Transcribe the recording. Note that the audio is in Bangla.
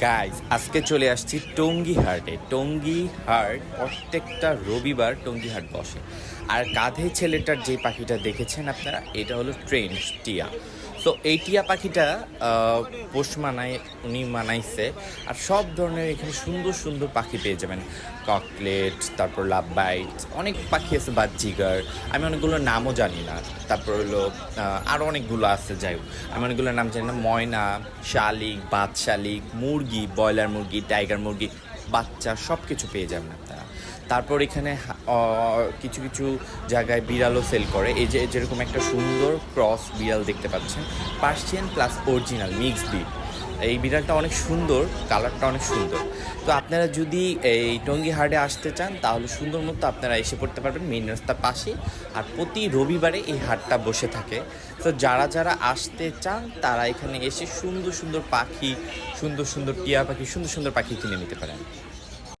গাইজ আজকে চলে আসছি টঙ্গি হাটে টঙ্গি হাট প্রত্যেকটা রবিবার টঙ্গি হাট বসে। আর কাঁধে ছেলেটার যে পাখিটা দেখেছেন আপনারা, এটা হলো ট্রেন, টিয়া। তো এই টিয়া পাখিটা পোষ মানায়, উনি মানাইছে। আর সব ধরনের এখানে সুন্দর সুন্দর পাখি পেয়ে যাবেন। ককলেট তারপর লাভ বাইট অনেক পাখি আছে বা জিগার। আমি অনেকগুলোর নামও জানি না। তারপর হলো আরও অনেকগুলো আছে, যাই হোক। আমি অনেকগুলোর নাম জানি না। ময়না, শালিক বাদ শালিক মুরগি, ব্রয়লার মুরগি, টাইগার মুরগি বাচ্চা সব কিছু পেয়ে যাবেন আপনারা। তারপর এখানে কিছু কিছু জায়গায় বিড়ালও সেল করে। এই যে, যেরকম একটা সুন্দর ক্রস বিড়াল দেখতে পাচ্ছেন। Persian plus original mixed breed এই বিড়ালটা অনেক সুন্দর, কালারটা অনেক সুন্দর। তো আপনারা যদি এই টঙ্গি হাটে আসতে চান, তাহলে সুন্দর মতো আপনারা এসে পড়তে পারবেন মেন রাস্তার পাশে। আর প্রতি রবিবারে এই হাটটা বসে থাকে। তো যারা যারা আসতে চান, তারা এখানে এসে সুন্দর সুন্দর পাখি, সুন্দর সুন্দর টিয়া পাখি, সুন্দর সুন্দর পাখি কিনে নিতে পারেন।